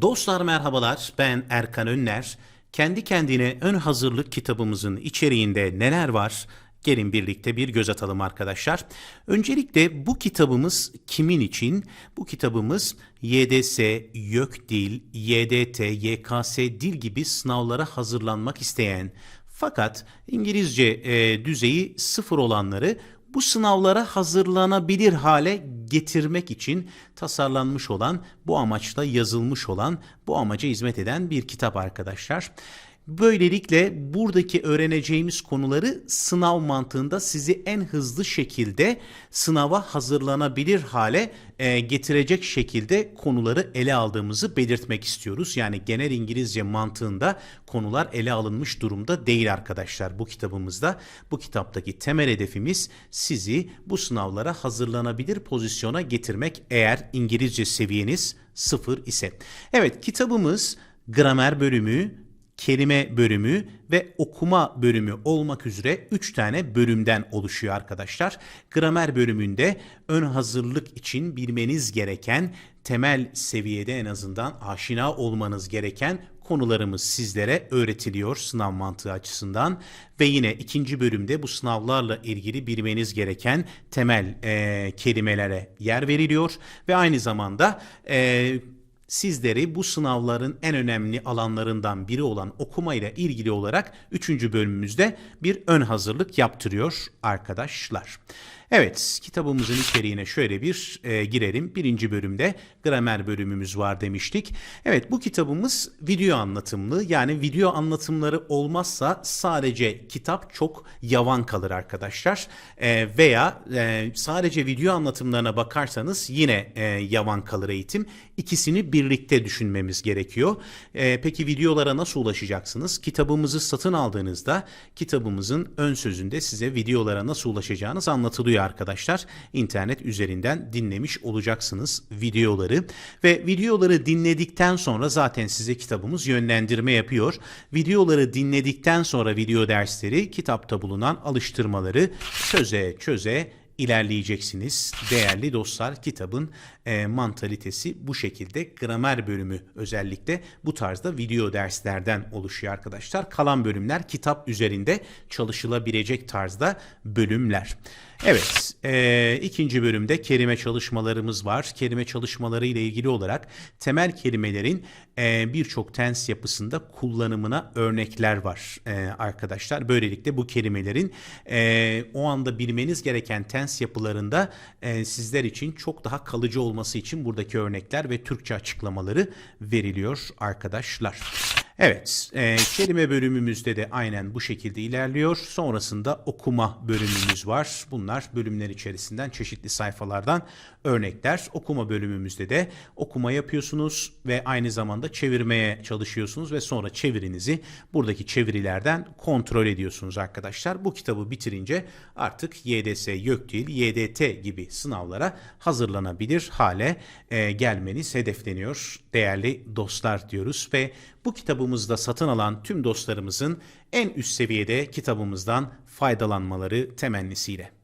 Dostlar merhabalar, ben Erkan Önler. Kendi kendine ön hazırlık kitabımızın içeriğinde neler var? Gelin birlikte bir göz atalım arkadaşlar. Öncelikle bu kitabımız kimin için? Bu kitabımız YDS, YÖKDİL, YDT, YKS dil gibi sınavlara hazırlanmak isteyen fakat İngilizce e, düzeyi sıfır olanları bu sınavlara hazırlanabilir hale getirmek için tasarlanmış olan, bu amaçla yazılmış olan, bu amaca hizmet eden bir kitap arkadaşlar. Böylelikle buradaki öğreneceğimiz konuları sınav mantığında sizi en hızlı şekilde sınava hazırlanabilir hale e, getirecek şekilde konuları ele aldığımızı belirtmek istiyoruz. Yani genel İngilizce mantığında konular ele alınmış durumda değil arkadaşlar bu kitabımızda. Bu kitaptaki temel hedefimiz sizi bu sınavlara hazırlanabilir pozisyona getirmek eğer İngilizce seviyeniz sıfır ise. Evet kitabımız gramer bölümü, kelime bölümü ve okuma bölümü olmak üzere 3 tane bölümden oluşuyor arkadaşlar. Gramer bölümünde ön hazırlık için bilmeniz gereken temel seviyede en azından aşina olmanız gereken konularımız sizlere öğretiliyor sınav mantığı açısından ve yine ikinci bölümde bu sınavlarla ilgili bilmeniz gereken temel e, kelimelere yer veriliyor ve aynı zamanda e, sizleri bu sınavların en önemli alanlarından biri olan okuma ile ilgili olarak 3. bölümümüzde bir ön hazırlık yaptırıyor arkadaşlar. Evet kitabımızın içeriğine şöyle bir e, girelim. Birinci bölümde gramer bölümümüz var demiştik. Evet bu kitabımız video anlatımlı yani video anlatımları olmazsa sadece kitap çok yavan kalır arkadaşlar. E, veya e, sadece video anlatımlarına bakarsanız yine e, yavan kalır eğitim. İkisini birlikte düşünmemiz gerekiyor. E, peki videolara nasıl ulaşacaksınız? Kitabımızı satın aldığınızda kitabımızın ön sözünde size videolara nasıl ulaşacağınız anlatılıyor arkadaşlar. İnternet üzerinden dinlemiş olacaksınız videoları ve videoları dinledikten sonra zaten size kitabımız yönlendirme yapıyor. Videoları dinledikten sonra video dersleri kitapta bulunan alıştırmaları çöze çöze ilerleyeceksiniz. Değerli dostlar kitabın e, mantalitesi bu şekilde. Gramer bölümü özellikle bu tarzda video derslerden oluşuyor arkadaşlar. Kalan bölümler kitap üzerinde çalışılabilecek tarzda bölümler. Evet, e, ikinci bölümde kelime çalışmalarımız var. Kelime çalışmaları ile ilgili olarak temel kelimelerin e, birçok tens yapısında kullanımına örnekler var e, arkadaşlar. Böylelikle bu kelimelerin e, o anda bilmeniz gereken tens yapılarında e, sizler için çok daha kalıcı olması için buradaki örnekler ve Türkçe açıklamaları veriliyor arkadaşlar. Evet, e, kelime bölümümüzde de aynen bu şekilde ilerliyor. Sonrasında okuma bölümümüz var. Bunlar bölümler içerisinden çeşitli sayfalardan örnekler. Okuma bölümümüzde de okuma yapıyorsunuz ve aynı zamanda çevirmeye çalışıyorsunuz ve sonra çevirinizi buradaki çevirilerden kontrol ediyorsunuz arkadaşlar. Bu kitabı bitirince artık YDS, YÖKDİL, YDT gibi sınavlara hazırlanabilir hale e, gelmeniz hedefleniyor değerli dostlar diyoruz ve bu kitabımızda satın alan tüm dostlarımızın en üst seviyede kitabımızdan faydalanmaları temennisiyle.